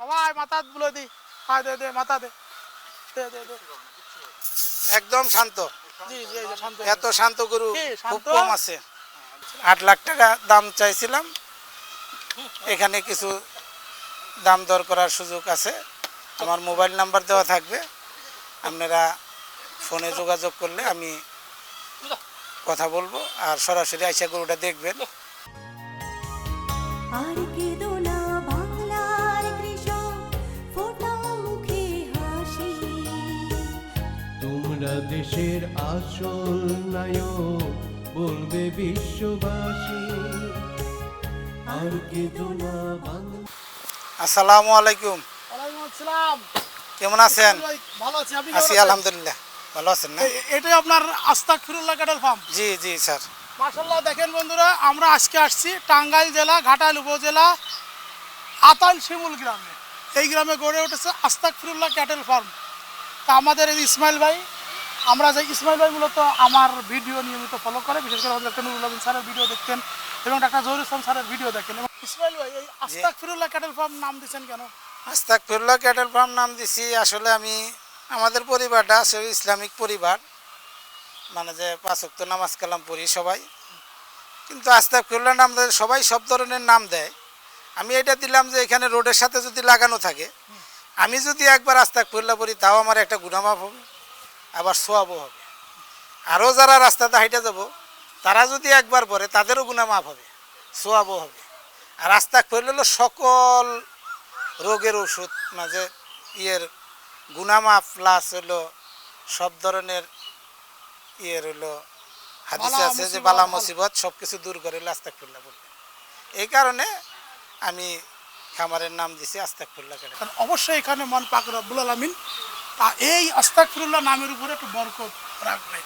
বাবা আয় মাথা বলে দি। আয় দে দে মাথা দে। দে দে দে। একদম শান্ত। জি জি শান্ত এত শান্ত গরু খুব কম আছে। আট লাখ টাকা দাম চাইছিলাম। এখানে কিছু দাম দর করার সুযোগ আছে। আমার মোবাইল নাম্বার দেওয়া থাকবে। আপনারা ফোনে যোগাযোগ করলে আমি কথা বলব। আর সরাসরি আইসা গরুটা দেখবেন। দেশের আসল নায়ক বলবে বিশ্ববাসী আর কেঁদো না বাংলা আসসালামু আলাইকুম। ওয়ালাইকুম আসসালাম। কেমন আছেন? ভালো আছি আপনি আছি আলহামদুলিল্লাহ ভালো আছেন না? এটাই আপনার আস্তাক ফিরুল্লাহ ক্যাটেল ফার্ম জি জি স্যার। মাশাল্লাহ দেখেন বন্ধুরা আমরা আজকে আসছি টাঙ্গাইল জেলা ঘাটাইল উপজেলা আতাল শিমুল গ্রামে। এই গ্রামে গড়ে উঠেছে আস্তাক ফিরুল্লাহ ক্যাটেল ফার্ম তা আমাদের ইসমাইল ভাই আমরা যে ইসমাইল ভাই মূলত আমার ভিডিও নিয়মিত ফলো করে, বিশেষ করে ডাক্তার নুরুল আমিন স্যারের ভিডিও দেখতেন এবং ডাক্তার জহুর ইসলাম স্যারের ভিডিও দেখেন। এবং ইসমাইল ভাই, এই আস্তাক ফিরুল্লাহ ক্যাটেল ফার্ম নাম দিচ্ছেন কেন? আস্তাক ফিরুল্লাহ ক্যাটেল ফার্ম নাম দিছি, আসলে আমি, আমাদের পরিবারটা আসলে ইসলামিক পরিবার। মানে যে পাঁচক্ত নামাজ কালাম পড়ি সবাই। কিন্তু আস্তাক ফিরুল্লাহ নাম দেয়, সবাই সব ধরনের নাম দেয়। আমি এটা দিলাম যে এখানে রোডের সাথে যদি লাগানো থাকে, আমি যদি একবার আস্তাক ফিরুল্লাহ পড়ি, তাও আমার একটা গুণামাপ হবে। আবার সোয়াবও হবে। আরও যারা রাস্তাতে হাইটে যাব তারা যদি একবার পড়ে তাদেরও গুণামাপ হবে সোয়াবও হবে। আর আস্তাক ফিরুল্লাহ সকল রোগের ওষুধ মাঝে ইয়ের গুনামাপ প্লাস হলো সব ধরনের ইয়ের হলো হাদিসে আছে যে বালা মুসিবত সব কিছু দূর করে আস্তাকফুল্লাহ বলবে এই কারণে আমি খামারের নাম দিছি আস্তাকফুল্লাহ কেটে কারণ অবশ্যই এখানে মন পাক রব্বুল আলমিন এই আস্তাক ফিরুল্লাহ নামের উপরে একটু বরকত রাখবে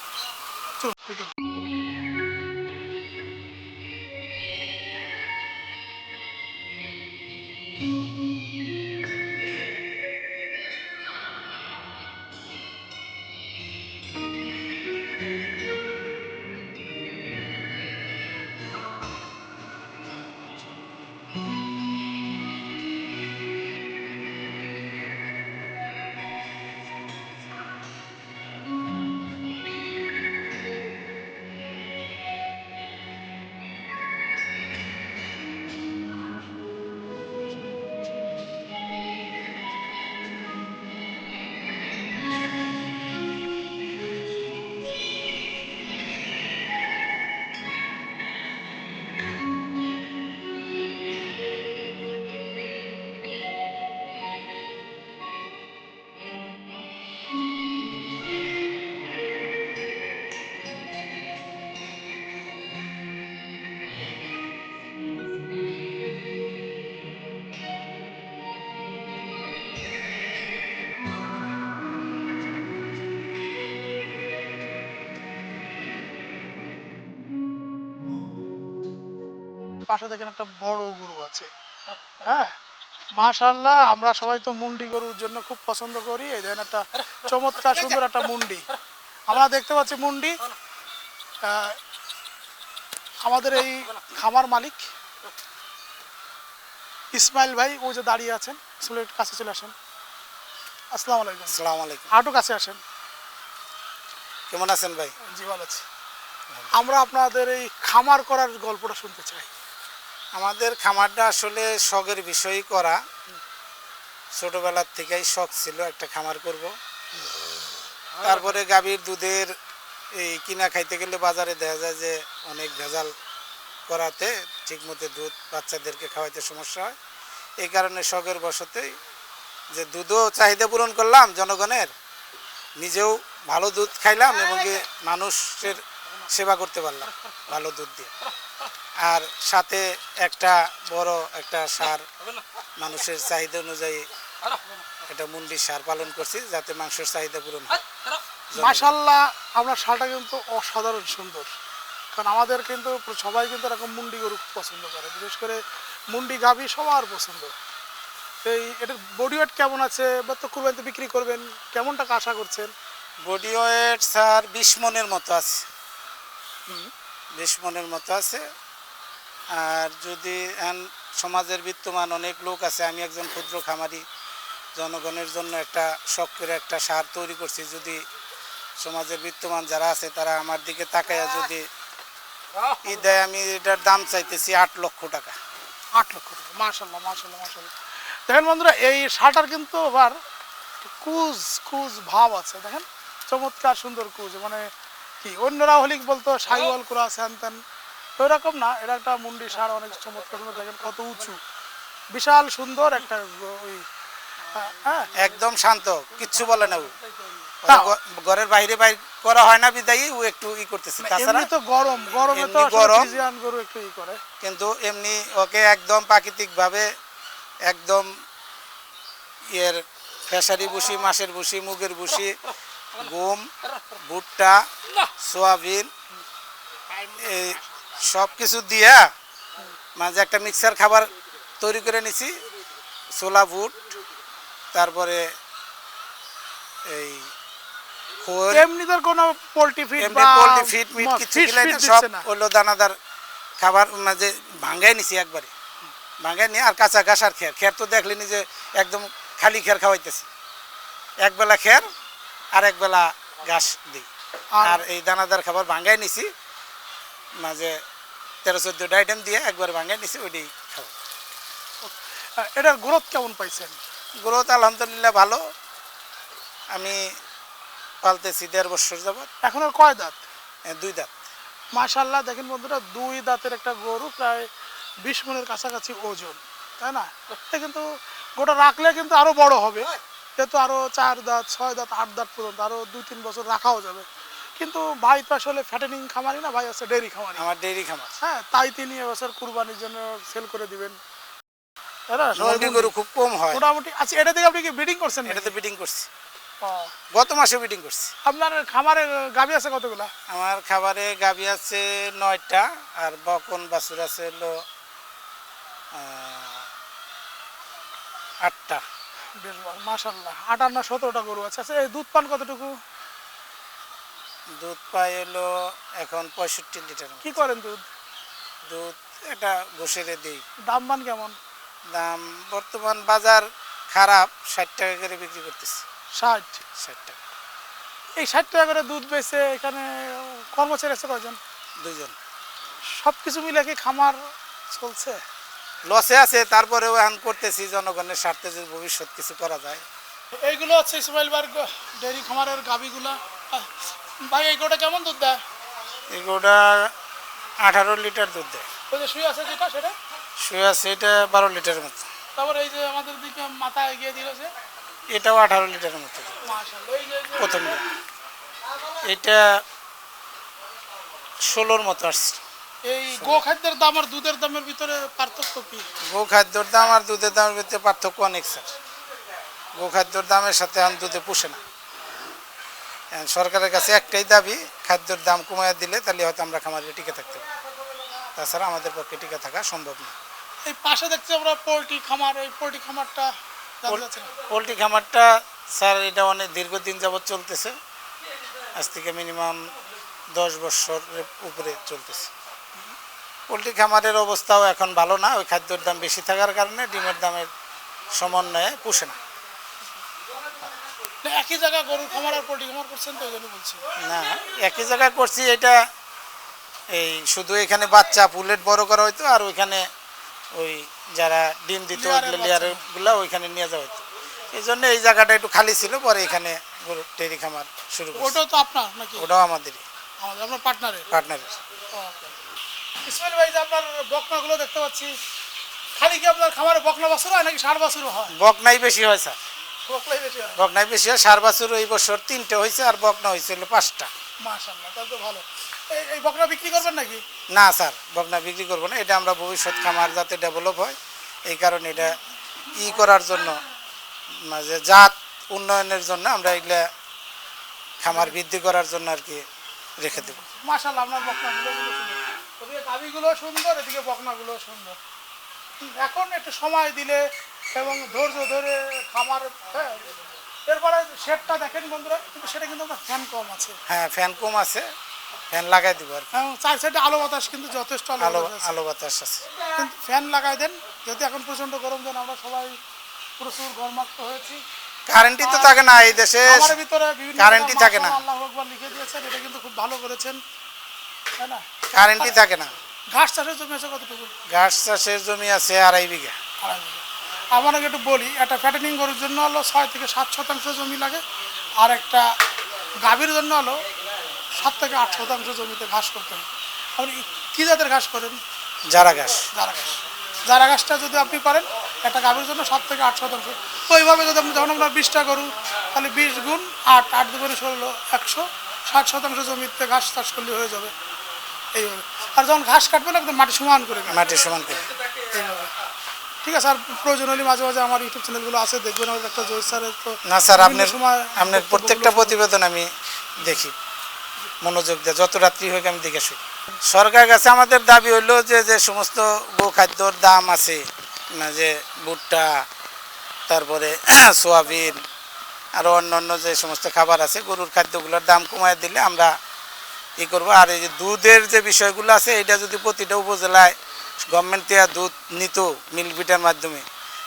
পাশে দেখেন একটা বড় গরু আছে। হ্যাঁ? মাশাল্লাহ আমরা সবাই তো মুন্ডি গরুর জন্য খুব পছন্দ করি। এই দেখেন একটা চমৎকার সুন্দর একটা মুন্ডি। আমরা দেখতে পাচ্ছি মুন্ডি। আমাদের এই খামার মালিক ইসমাইল ভাই ও যে দাঁড়িয়ে আছেন সুলেট কাছে চলে আসেন। আসসালামু আলাইকুম। আসসালামু আলাইকুম। আটু কাছে আসেন। কেমন আছেন ভাই? জি ভালো আছি। আমরা আপনাদের এই খামার করার গল্পটা শুনতে চাই। আমাদের খামারটা আসলে শখের বিষয়ই করা। ছোটবেলার থেকেই শখ ছিল একটা খামার করব। তারপরে গাভীর দুধের এই কিনা খাইতে গেলে বাজারে দেখা যায় যে অনেক ভেজাল করাতে ঠিকমতো দুধ বাচ্চাদেরকে খাওয়াইতে সমস্যা হয়। এই কারণে শখের বশতেই যে দুধও চাহিদা পূরণ করলাম জনগণের, নিজেও ভালো দুধ খাইলাম এবং মানুষের সেবা করতে পারলাম ভালো দুধ দিয়ে। আর সাথে একটা বড় একটা সার মানুষের চাহিদা অনুযায়ী একটা মুন্ডির সার পালন করছি যাতে মাংসের চাহিদা পূরণ হয়। মাশাল্লাহ আপনার শালটা কিন্তু অসাধারণ সুন্দর। কারণ আমাদের কিন্তু সবাই কিন্তু এরকম মুন্ডি গরু পছন্দ করে বিশেষ করে মুন্ডি গাভী সবার পছন্দ। এই এটার বডি ওয়েট কেমন আছে? বা তো কুরবানিতে বিক্রি করবেন কেমন টাকা আশা করছেন? বডি ওয়েট স্যার বিশ মনের মতো আছে। বিশ মনের মতো আছে। আর যদি সমাজের বিত্তমান অনেক লোক আছে আমি একজন ক্ষুদ্র খামারি জনগণের জন্য একটা শখ করে একটা সার তৈরি করছি। যদি সমাজের বিত্তমান যারা আছে তারা আমার দিকে তাকায়া যদি ই দেয় আমি এটার দাম চাইতেছি আট লক্ষ টাকা। আট লক্ষ টাকা মার্শাল্লাহ মার্শাল্লাহ মার্শাল্লাহ দেখেন বন্ধুরা এই শার্টার কিন্তু আবার কুজ কুজ ভাব আছে। দেখেন চমৎকার সুন্দর কুজ মানে কি? অন্যরা হলিক বলতো? সাইওয়াল করা স্যান ত্যান ওই রকম না এটা একটা মুন্ডি সার অনেক চমৎকার দেখেন কত উঁচু। বিশাল সুন্দর একটা ওই হ্যাঁ, একদম শান্ত কিচ্ছু বলে না ঘরের বাইরে বাইর করা হয় না বিদায়ী ও একটু ই করতেছে। তাছাড়া এমনি তো গরম গরমে তো গরম। গরু একটু ই করে। কিন্তু এমনি ওকে একদম প্রাকৃতিক ভাবে একদম ইয়ের ফেসারি বসি মাছের বসি মুগের বসি গম ভুট্টা সোয়াবিন এই সব কিছু দিয়া মাঝে একটা মিক্সার খাবার তৈরি করে নিছি ছোলা বুট তারপরে এই এমনি তোর কোনো পোল্ট্রি ফিড এমনি বা পোল্ট্রি ফিট মিট কিছু fish না, সব দিচ্ছে হলো দানাদার খাবার মাঝে ভাঙ্গাই নিছি একবারে। ভাঙ্গাই নিয়ে আর কাঁচা ঘাস আর খের খের তো দেখলেনি যে একদম খালি খের খাওয়াইতেছি। একবেলা খের আর একবেলা ঘাস দিই। আর- এই দানাদার খাবার ভাঙ্গাই নিছি। মাঝে তেরো চোদ্দোটা আইটেম দিয়ে একবার ভাঙ্গাই নিছি ওইটাই খাব। এটার গ্রোথ কেমন পাইছেন? গ্রোথ আলহামদুলিল্লাহ ভালো। আমি পালতেছি দেড় বছর যাবত এখন আর কয় দাঁত? দুই দাঁত। মাশাল্লাহ দেখেন বন্ধুরা দুই দাঁতের একটা গরু প্রায় বিশ মনের কাছাকাছি ওজন তাই না? এটা কিন্তু গোটা রাখলে কিন্তু আরও বড় হবে। যেহেতু আরও চার দাঁত ছয় দাঁত আট দাঁত পর্যন্ত আরও দুই তিন বছর রাখাও যাবে। কিন্তু ভাই তো আসলে ফ্যাটেনিং খামারি না ভাই আছে ডেরি খামারি। আমার ডেইরি খামার। হ্যাঁ তাই তিনি এবছর কুরবানির জন্য সেল করে দিবেন। গরু খুব কম হয়। মোটামুটি আচ্ছা এটা থেকে আপনি কি ব্রিডিং করছেন এটাতে করছি। গত মাসে করছি। আপনার খামারে গাভী আছে কতগুলা? আমার খাবারে গাবি আছে নয়টা আর বকন বাছুর আছে হলো আটটা। বেশ মাশাল্লাহ আটান্ন সতেরোটা গরু আছে। আচ্ছা এই দুধ পান কতটুকু? দুধ পাই হলো এখন পঁয়ষট্টি লিটার। কি করেন দুধ? দুধ এটা ঘষেরে দিই। দাম মান কেমন? দাম বর্তমান বাজার খারাপ ষাট টাকা করে বিক্রি করতেছি। ষাট? ষাট টাকা। এই ষাট টাকা করে দুধ বেচে এখানে কর্মচারী আছে কয়জন? দুইজন। সব কিছু মিলে কি খামার চলছে? লসে আছে তারপরেও এখন করতেছি জনগণের স্বার্থে যদি ভবিষ্যৎ কিছু করা যায়। এইগুলো হচ্ছে ইসমাইল বার ডেয়ারি খামারের গাভিগুলা। ভাই এই গোটা কেমন দুধ দেয়? এগুলোটা আঠারো লিটার দুধ দেয়। ওই যে শুয়ে আছে যেটা সেটা? শুয়ে আছে এটা বারো লিটারের মতো। তারপর এই যে আমাদের দিকে মাথা এগিয়ে দিয়েছে এটাও আঠারো লিটারের মতো। দেয় মাশাআল্লাহ এই যে প্রথম। এটা ষোলোর মতো আসছে। এই গো খাদ্যের দাম আর দুধের দামের ভিতরে পার্থক্য কি? গো খাদ্যর দাম আর দুধের দামের ভিতরে পার্থক্য অনেক স্যার। গো খাদ্যর দামের সাথে এখন দুধে পুষে না। সরকারের কাছে একটাই দাবি খাদ্যর দাম কমায় দিলে তাহলে হয়তো আমরা খামারে টিকে থাকতে পারি। তাছাড়া আমাদের পক্ষে টিকে থাকা সম্ভব না। এই পাশে দেখছি আমরা পোলট্রি খামার এই পোলট্রি খামারটা। পোলট্রি খামারটা স্যার এটা অনেক দীর্ঘদিন যাবৎ চলতেছে। আজ থেকে মিনিমাম দশ বছরের উপরে চলতেছে। পোলট্রি খামারের অবস্থাও এখন ভালো না ওই খাদ্যর দাম বেশি থাকার কারণে ডিমের দামের সমন্বয়ে পুষে না। একই জায়গায় গরুর খামার আর পোলট্রি খামার করছেন তো ওই বলছি। না একই জায়গায় করছি এটা এই শুধু এখানে বাচ্চা পুলেট বড় করা হইতো আর ওইখানে ওই যারা ডিম দিত ওইখানে নিয়ে যাওয়া হতো এই জন্য এই জায়গাটা একটু খালি ছিল পরে এখানে গরু ডেরি খামার শুরু ওটাও তো আপনার নাকি? ওটাও আমাদেরই। আমাদের আপনার পার্টনারের পার্টনারের ইসমাইল ভাই যে আপনার বকনাগুলো দেখতে পাচ্ছি খালি কি আপনার খামারে বকনা বাছুর হয় নাকি ষাট বাছুরও হয়? বকনাই বেশি হয় স্যার। বকলাই বেশি হয়? বকনাই বেশি হয় সার বাছুর এই বছর তিনটে হয়েছে আর বকনা হয়েছে পাঁচটা। মাশাল্লাহ তাহলে তো ভালো। এই এই বকনা বিক্রি করবেন নাকি? না স্যার বকনা বিক্রি করব না এটা আমরা ভবিষ্যৎ খামার যাতে ডেভেলপ হয় এই কারণে এটা ই করার জন্য যে জাত উন্নয়নের জন্য আমরা এগুলা খামার বৃদ্ধি করার জন্য আর কি রেখে দেবো। মাশাল্লাহ আপনার ওদিকে গাভিগুলো সুন্দর এদিকে বকনাগুলো সুন্দর। এখন একটু সময় দিলে এবং ধৈর্য ধরে খামার হ্যাঁ এরপরে শেডটা দেখেন বন্ধুরা কিন্তু সেটা কিন্তু আপনার ফ্যান কম আছে। হ্যাঁ ফ্যান কম আছে ফ্যান লাগাই দিব আর কি। চার সাইডে আলো বাতাস কিন্তু যথেষ্ট আলো আলো বাতাস আছে। কিন্তু ফ্যান লাগাই দেন যেহেতু এখন প্রচণ্ড গরম দিন আমরা সবাই প্রচুর গরমাক্ত হয়েছি। কারেন্টই তো থাকে না এই দেশে। আমার ভিতরে কারেন্টই থাকে না। আল্লাহ আকবার লিখে দিয়েছেন এটা কিন্তু খুব ভালো করেছেন। তাই না? কারেন্টই থাকে না। ঘাস চাষের জমি আছে কতটুকু? ঘাস চাষের জমি আছে আড়াই বিঘা। আড়াই বিঘা। আগে একটু বলি একটা ফ্যাটেনিং গরুর জন্য হলো ছয় থেকে সাত শতাংশ জমি লাগে আর একটা গাভীর জন্য হলো সাত থেকে আট শতাংশ জমিতে ঘাস করতে হবে আপনি কী জাতের ঘাস করেন? যারা ঘাস। জারা ঘাস। জারা ঘাসটা যদি আপনি করেন একটা গাভীর জন্য সাত থেকে আট শতাংশ। তো এইভাবে যদি আপনি যখন আমরা বিশটা গরু তাহলে বিশ গুণ আট আট দুগুণে ষোলো একশো ষাট শতাংশ জমিতে ঘাস চাষ করলে হয়ে যাবে। এইভাবে আর যখন ঘাস কাটবেন একদম মাটি সমান করে। মাটির সমান করে। এইভাবে ঠিক আছে আর প্রয়োজন হলে মাঝে মাঝে আমার ইউটিউব চ্যানেলগুলো আছে দেখবেন আমাদের একটা জয় স্যারের তো না স্যার আপনার সময় আপনার প্রত্যেকটা প্রতিবেদন আমি দেখি। মনোযোগ দেয় যত রাত্রি হোক আমি দেখে শুনি সরকার কাছে আমাদের দাবি হইল যে যে সমস্ত গোখাদ্যর দাম আছে না যে ভুট্টা তারপরে সোয়াবিন আরও অন্যান্য যে সমস্ত খাবার আছে গরুর খাদ্যগুলোর দাম কমায় দিলে আমরা ই করব। আর এই যে দুধের যে বিষয়গুলো আছে এটা যদি প্রতিটা উপজেলায় গভর্নমেন্ট থেকে দুধ নিত মিলভিটার মাধ্যমে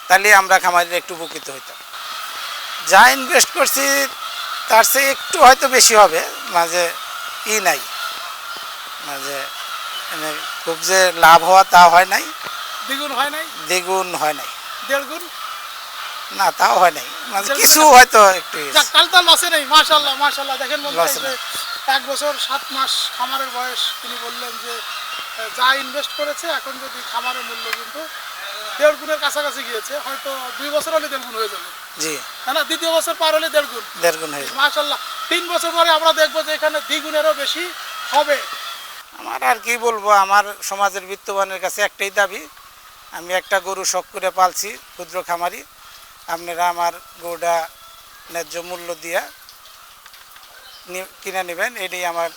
তাহলে আমরা খামারিরা একটু উপকৃত হইতাম। যা ইনভেস্ট করছি তার চেয়ে একটু হয়তো বেশি হবে মাঝে ই নাই। মাঝে মানে খুব যে লাভ হওয়া তা হয় নাই। দ্বিগুণ হয় নাই? দ্বিগুণ হয় নাই। দেড় গুণ না তাও হয় নাই। মাঝে কিছু হয়তো একটু তাহলে তো লসে নেই মাশাল্লাহ মাশাল্লাহ দেখেন এক বছর সাত মাস খামারের বয়স তিনি বললেন যে যা ইনভেস্ট করেছে এখন যদি খামারের মূল্য কিন্তু দেড় গুণের কাছাকাছি গিয়েছে হয়তো দুই বছর হলে দেড় গুণ হয়ে যাবে। জি। না? দ্বিতীয় বছর পার হলে দেড় গুণ। দেড় গুণ হয়ে। মাশাল্লাহ তিন বছর পরে আমরা দেখব যে এখানে দ্বিগুণেরও বেশি হবে। আমার আর কি বলব আমার সমাজের বিত্তবানের কাছে একটাই দাবি আমি একটা গরু শখ করে পালছি ক্ষুদ্র খামারি। আপনারা আমার গরুটা ন্যায্য মূল্য দিয়া কিনে নেবেন এটাই আমার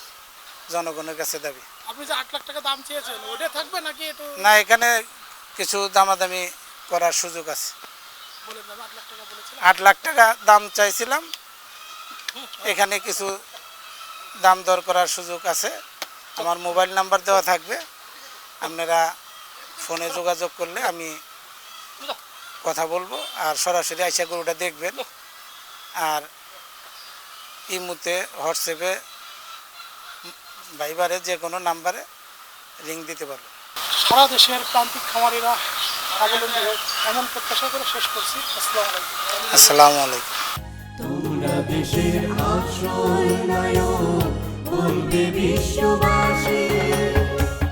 জনগণের কাছে দাবি। আপনি যে আট লাখ টাকা দাম চেয়েছেন ওটা থাকবে নাকি একটু না এখানে কিছু দামাদামি করার সুযোগ আছে। বলে দেন আট লাখ টাকা বলেছিলাম আট লাখ টাকা দাম চাইছিলাম। এখানে কিছু দাম দর করার সুযোগ আছে। আমার মোবাইল নাম্বার দেওয়া থাকবে। আপনারা ফোনে যোগাযোগ করলে আমি কথা বলব আর সরাসরি আইসা গরুটা দেখবেন। আর ইমুতে হোয়াটসঅ্যাপে ভাইবারে যে কোনো নাম্বারে রিং দিতে পারব সারা দেশের প্রান্তিক খামারিরা স্বাবলম্বী হোক এমন প্রত্যাশা করে শেষ করছি। আসসালামু আলাইকুম। আসসালামু আলাইকুম। তোমরা দেশের আসল নায়ক বলবে বিশ্ববাসী